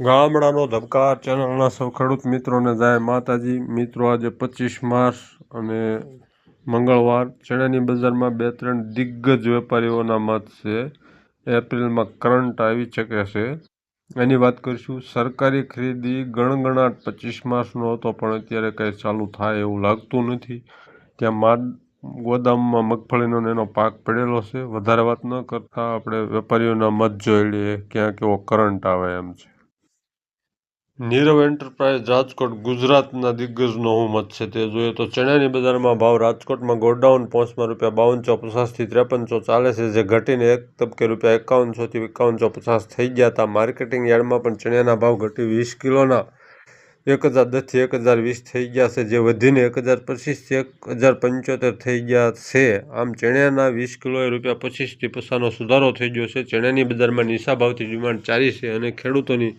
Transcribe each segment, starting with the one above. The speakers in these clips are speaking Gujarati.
ગામડાનો ધબકાર ચેનલના સૌ ખેડૂત મિત્રોને જાય માતાજી. મિત્રો, આજે પચીસ માર્ચ અને મંગળવાર ચણાની બજારમાં બે ત્રણ દિગ્ગજ વેપારીઓના મત છે. એપ્રિલમાં કરંટ આવી શકે છે. એની વાત કરીશું, સરકારી ખરીદી ગણગણાટ પચીસ માર્ચનો હતો, પણ અત્યારે કંઈ ચાલુ થાય એવું લાગતું નથી. ત્યાં મા ગોદામમાં મગફળીનો એનો પાક પડેલો છે. વધારે વાત ન કરતા આપણે વેપારીઓના મત જોઈ લઈએ, ક્યાં કેવો કરંટ આવે એમ છે. નીરવ એન્ટરપ્રાઇઝ રાજકોટ ગુજરાતના દિગ્ગજનો હું મત છે. તે જોઈએ તો ચણાની બજારમાં ભાવ રાજકોટમાં ગોડાઉન પહોંચમાં રૂપિયા બાવનસો પચાસથી ત્રેપનસો ચાલે છે, જે ઘટીને એક તબકે રૂપિયા એકાવનસોથી એકાવનસો પચાસ થઈ ગયા હતા. માર્કેટિંગ યાર્ડમાં પણ ચણાના ભાવ ઘટી વીસ કિલોના એક હજાર દસથી એક હજાર વીસ થઈ ગયા છે, જે વધીને એક હજાર પચીસથી એક હજાર પંચોતેર થઈ ગયા છે. આમ ચણાના વીસ કિલોએ રૂપિયા પચીસથી પચાસનો સુધારો થઈ ગયો છે. ચણાની બજારમાં નિશાભાવથી ભાવથી ડિમાન્ડ ચાલી છે અને ખેડૂતોની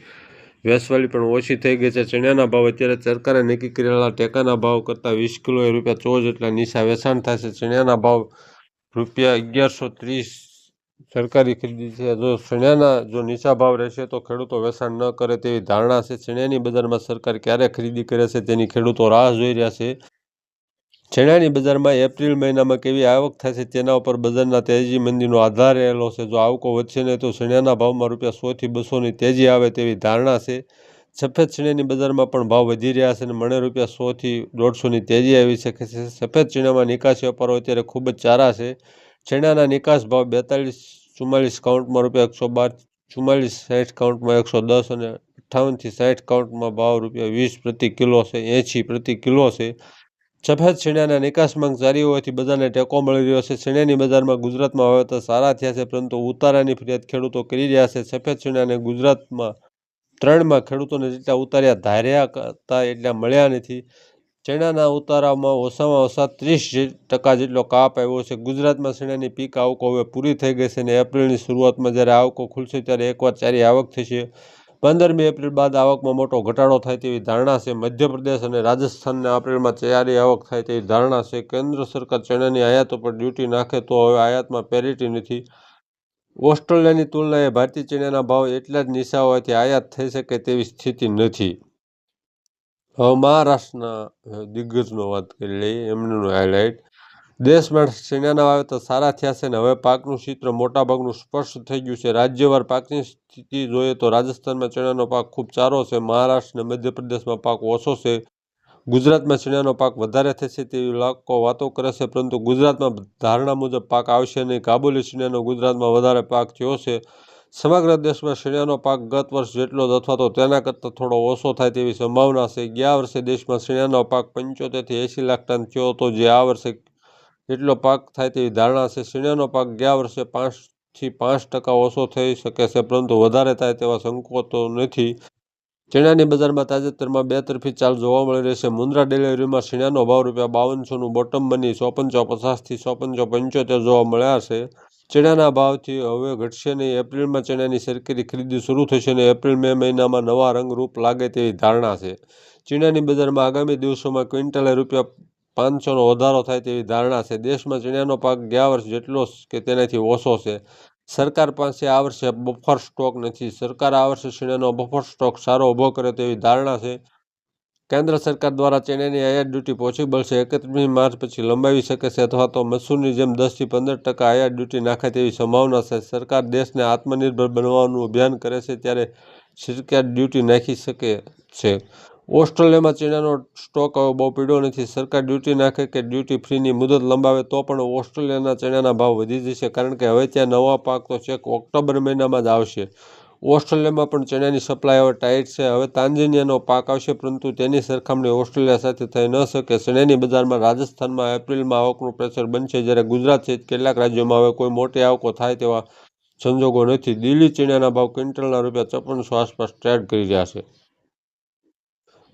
વેસવાલી પણ ઓછી થઈ ગઈ છે. ચણાના ભાવ અત્યારે સરકારે નક્કી કરેલા ટેકાના ભાવ કરતાં વીસ કિલોએ રૂપિયા ચોજ જેટલા નીચા વેચાણ થાય છે ચણાના ભાવ રૂપિયા અગિયારસો ત્રીસ સરકારી ખરીદી છે. જો ચણાના જો નીચા ભાવ રહેશે તો ખેડૂતો વેચાણ ન કરે તેવી ધારણા છે. ચણાની બજારમાં સરકાર ક્યારે ખરીદી કરે છે તેની ખેડૂતો રાહ જોઈ રહ્યા છે. ચણાની બજારમાં એપ્રિલ મહિનામાં કેવી આવક થશે તેના ઉપર બજારના તેજી મંદીનો આધાર રહેલો છે. જો આવકો વધશે નહીં તો શેણાના ભાવમાં રૂપિયા સોથી બસોની તેજી આવે તેવી ધારણા છે. સફેદ ચણાની બજારમાં પણ ભાવ વધી રહ્યા છે અને મણે રૂપિયા સોથી દોઢસોની તેજી આવી શકે છે. સફેદ ચણામાં નિકાસી વેપારો અત્યારે ખૂબ જ સારા છે. ચણાના નિકાસ ભાવ બેતાલીસ ચુમ્માલીસ કાઉન્ટમાં રૂપિયા એકસો બાર ચુમ્માલીસ સાઠ કાઉન્ટમાં એકસો દસ અને અઠ્ઠાવનથી સાઠ કાઉન્ટમાં ભાવ રૂપિયા વીસ પ્રતિ કિલો છે, એંશી પ્રતિ કિલો છે. સફેદ શેણાના નિકાસ માંગ સારી હોવાથી બજારને ટેકો મળી રહ્યો છે. શેણાની બજારમાં ગુજરાતમાં વાવેતર સારા થયા છે, પરંતુ ઉતારાની ફરિયાદ ખેડૂતો કરી રહ્યા છે. સફેદ શેણાને ગુજરાતમાં ત્રણમાં ખેડૂતોને જેટલા ઉતાર્યા ધાર્યા હતા એટલા મળ્યા નથી. ચણાના ઉતારામાં ઓછામાં ઓછા ત્રીસ ટકા જેટલો કાપ આવ્યો છે. ગુજરાતમાં ચણાની પીક આવકો હવે પૂરી થઈ ગઈ છે અને એપ્રિલની શરૂઆતમાં જ્યારે આવકો ખુલશે ત્યારે એકવાર ચારી આવક થશે. પંદરમી એપ્રિલ બાદ આવકમાં મોટો ઘટાડો થાય તેવી ધારણા છે. મધ્યપ્રદેશ અને રાજસ્થાનના એપ્રિલમાં ચારી આવક થાય તેવી ધારણા છે. કેન્દ્ર સરકાર ચણાની આયાત ઉપર ડ્યુટી નાખે તો હવે આયાતમાં પેરિટી નથી. ઓસ્ટ્રેલિયાની તુલનાએ ભારતીય ચણાના ભાવ એટલા જ નીચા હોવાથી આયાત થઈ શકે તેવી સ્થિતિ નથી. હવે મહારાષ્ટ્રના દિગ્ગજનો વાત કરી લઈએ એમનું હાઇલાઇટ દેશમાં ચણાના વાવેતર સારા થયા છે અને હવે પાકનું ચિત્ર મોટાભાગનું સ્પષ્ટ થઈ ગયું છે. રાજ્યવાર પાકની સ્થિતિ જોઈએ તો રાજસ્થાનમાં ચણાનો પાક ખૂબ સારો છે. મહારાષ્ટ્ર અને મધ્યપ્રદેશમાં પાક ઓછો છે. ગુજરાતમાં ચણાનો પાક વધારે થશે તેવી લોકો વાતો કરે છે. પરંતુ ગુજરાતમાં ધારણા મુજબ પાક આવશે નહીં. કાબુલી ચણાનો ગુજરાતમાં વધારે પાક થયો છે. સમગ્ર દેશમાં શિયાળાનો પાક ગત વર્ષ જેટલો જ અથવા તો તેના કરતાં થોડો ઓછો થાય તેવી સંભાવના છે. ગયા વર્ષે દેશમાં શિયાળાનો પાક પંચોતેરથી એંસી લાખ ટન થયો હતો. જે આ વર્ષે એટલો પાક થાય તેવી ધારણા છે. શિણાનો પાક ગયા વર્ષે પાંચથી પાંચ ટકા ઓછો થઈ શકે છે, પરંતુ વધારે થાય તેવા સંકોતો નથી. ચણાની બજારમાં તાજેતરમાં બે તરફી ચાલ જોવા મળી રહી છે. મુન્દ્રા ડિલિવરીમાં શિણાનો ભાવ રૂપિયા બાવનસોનું બોટમ બની ચોપનસો પચાસથી ચોપનસો પંચોતેર જોવા મળ્યા છે. ચણાના ભાવથી હવે ઘટશે નહીં. એપ્રિલમાં ચણાની સરકારી ખરીદી શરૂ થશે અને એપ્રિલ, મે મહિનામાં નવા રંગરૂપ લાગે તેવી ધારણા છે. ચીણાની બજારમાં આગામી દિવસોમાં ક્વિન્ટલે રૂપિયા પાંચસોનો વધારો થાય તેવી ધારણા છે. દેશમાં ચણાનો પાક ગયા વર્ષ જેટલો કે તેનાથી ઓછો છે. સરકાર પાસે આ વર્ષે બફર સ્ટોક નથી. સરકાર આ વર્ષે ચણાનો બફર સ્ટોક સારો ઊભો કરે તેવી ધારણા છે. કેન્દ્ર સરકાર દ્વારા ચણાની આયાત ડ્યુટી પોસિબલ છે. એકત્રીસમી માર્ચ પછી લંબાવી શકે છે અથવા તો મસૂરની જેમ દસથી પંદર ટકા આયાત ડ્યુટી નાખે તેવી સંભાવના છે. સરકાર દેશને આત્મનિર્ભર બનવાનું અભિયાન કરે છે ત્યારે સરકાર ડ્યુટી નાખી શકે છે. ઓસ્ટ્રેલિયામાં ચીનાનો સ્ટોક હવે બહુ પીડ્યો નથી. સરકાર ડ્યુટી નાખે કે ડ્યુટી ફ્રીની મુદત લંબાવે તો પણ ઓસ્ટ્રેલિયાના ચણાના ભાવ વધી જશે કારણ કે હવે ત્યાં નવા પાક તો છેક ઓક્ટોબર મહિનામાં જ આવશે. ઓસ્ટ્રેલિયામાં પણ ચણાની સપ્લાય હવે ટાઈટ છે. હવે તાંજેનિયાનો પાક આવશે પરંતુ તેની સરખામણી ઓસ્ટ્રેલિયા સાથે થઈ ન શકે. ચણાની બજારમાં રાજસ્થાનમાં એપ્રિલમાં આવકનું પ્રેશર બનશે. જ્યારે ગુજરાત સહિત કેટલાક રાજ્યોમાં હવે કોઈ મોટી આવકો થાય તેવા સંજોગો નથી. દિલ્હી ચણાના ભાવ ક્વિન્ટલના રૂપિયા ચોપનસો આસપાસ ટ્રેડ કરી રહ્યા છે.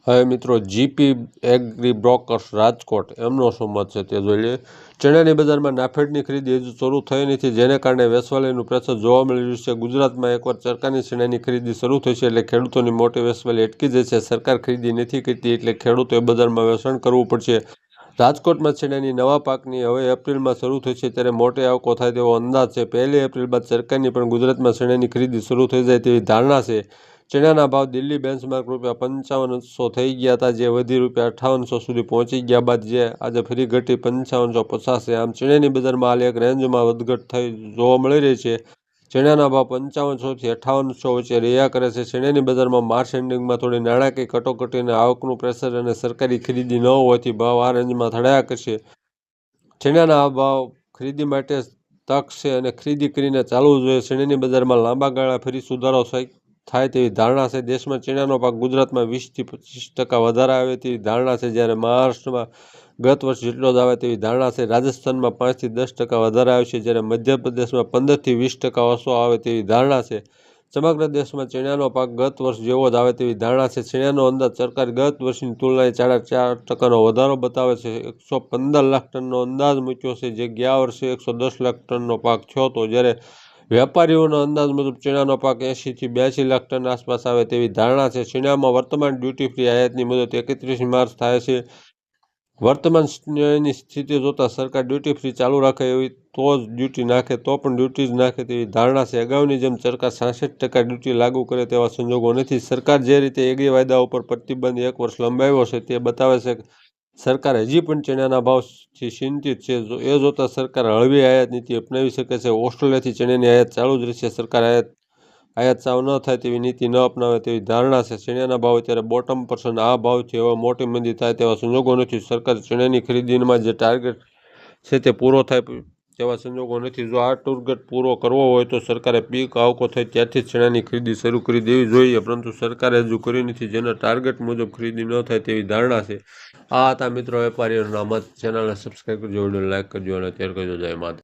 હવે મિત્રો જીપી એગ્રી બ્રોકર્સ રાજકોટ, એમનો મત છે તે જોઈ લઈએ. ચણાની બજારમાં નાફેડની ખરીદી હજુ શરૂ થઈ નથી, જેને કારણે વેસવાલીનું પ્રેશર જોવા મળી રહ્યું છે. ગુજરાતમાં એકવાર સરકારની ચણાની ખરીદી શરૂ થઈ છે એટલે ખેડૂતોની મોટી વેસવાલી અટકી જશે સરકાર ખરીદી નથી કરતી એટલે ખેડૂતોએ બજારમાં વેચાણ કરવું પડશે. રાજકોટમાં છેડાની નવા પાકની હવે એપ્રિલમાં શરૂ થઈ છે ત્યારે મોટી આવકો થાય તેવો અંદાજ છે. પહેલી એપ્રિલ બાદ સરકારની પણ ગુજરાતમાં ચણાની ખરીદી શરૂ થઈ જાય તેવી ધારણા છે. ચણાના ભાવ દિલ્હી બેન્ચમાર્ક રૂપિયા પંચાવનસો થઈ ગયા હતા, જે વધી રૂપિયા અઠાવનસો સુધી પહોંચી ગયા બાદ જે આજે ફરી ઘટી પંચાવનસો પચાસ. આમ ચણાની બજારમાં હાલ એક રેન્જમાં વધઘટ થઈ જોવા મળી રહી છે. ચણાના ભાવ પંચાવનસોથી અઠ્ઠાવનસો વચ્ચે રહ્યા કરે છે. ચણાની બજારમાં માર્ચ એન્ડિંગમાં થોડી નાણાકીય કટોકટી અને આવકનું પ્રેશર અને સરકારી ખરીદી ન હોવાથી ભાવ આ રેન્જમાં થડાયા કરશે. ચણાના ભાવ ખરીદી માટે તક છે અને ખરીદી કરીને ચાલવું જોઈએ. ચણાની બજારમાં લાંબા ગાળા ફરી સુધારો થાય તેવી ધારણા છે. દેશમાં ચણાનો પાક ગુજરાતમાં વીસથી પચીસ ટકા વધારે આવે તેવી ધારણા છે. જ્યારે મહારાષ્ટ્રમાં ગત વર્ષ જેટલો જ આવે તેવી ધારણા છે. રાજસ્થાનમાં પાંચથી દસ ટકા વધારે છે. જ્યારે મધ્યપ્રદેશમાં પંદરથી વીસ ટકા ઓછો આવે તેવી ધારણા છે. સમગ્ર દેશમાં ચણાનો પાક ગત વર્ષ જેવો જ આવે તેવી ધારણા છે. ચણાનો અંદાજ સરકાર ગત વર્ષની તુલનાએ સાડા ચાર ટકાનો વધારો બતાવે છે. એકસો પંદર લાખ ટનનો અંદાજ મૂક્યો છે. જે ગયા વર્ષે એકસો દસ લાખ ટનનો પાક થયો હતો. જ્યારે વેપારીઓનો અંદાજ મુજબ ચીણાનો પાક એંશીથી બ્યાસી લાખ ટન આસપાસ આવે તેવી ધારણા છે. ચીણામાં વર્તમાન ડ્યુટી ફ્રી આયાતની મુદત એકત્રીસ માર્ચ થાય છે. વર્તમાન સ્થિતિ જોતા સરકાર ડ્યુટી ફ્રી ચાલુ રાખે એવી તો જ ડ્યુટી નાખે, તો પણ ડ્યુટી જ નાખે તેવી ધારણા છે. અગાઉની જેમ સરકાર સાસઠ ટકા ડ્યુટી લાગુ કરે તેવા સંજોગો નથી. સરકાર જે રીતે એગ્રી વાયદા ઉપર પ્રતિબંધ એક વર્ષ લંબાવ્યો છે તે બતાવે છે સરકાર હજી પણ ચણાના ભાવથી ચિંતિત છે એ જોતા સરકાર હળવી આયાત નીતિ અપનાવી શકે છે. ઓસ્ટ્રેલિયાથી ચણાની આયાત ચાલુ જ રહેશે. સરકાર આયાત આયાત સાવ ન થાય તેવી નીતિ ન અપનાવે તેવી ધારણા છે. ચણાના ભાવ અત્યારે બોટમ પર્સન આ ભાવથી હવે મોટી મંદી થાય તેવા સંજોગો નથી. સરકાર ચણાની ખરીદીમાં જે ટાર્ગેટ છે તે પૂરો થાય તેવા સંજોગો નથી. જો આ ટાર્ગેટ પૂરો કરવો હોય તો સરકારે પીક આવકો થાય ત્યારથી જ ચણાની ખરીદી શરૂ કરી દેવી જોઈએ. પરંતુ સરકારે હજુ કરી નથી. જેના ટાર્ગેટ મુજબ ખરીદી ન થાય તેવી ધારણા છે. આ હતા મિત્રો વેપારીઓના મત. ચેનલને સબસ્ક્રાઈબ કરજો વીડિયો લાઈક કરજો અને શેર કરજો. જય માતા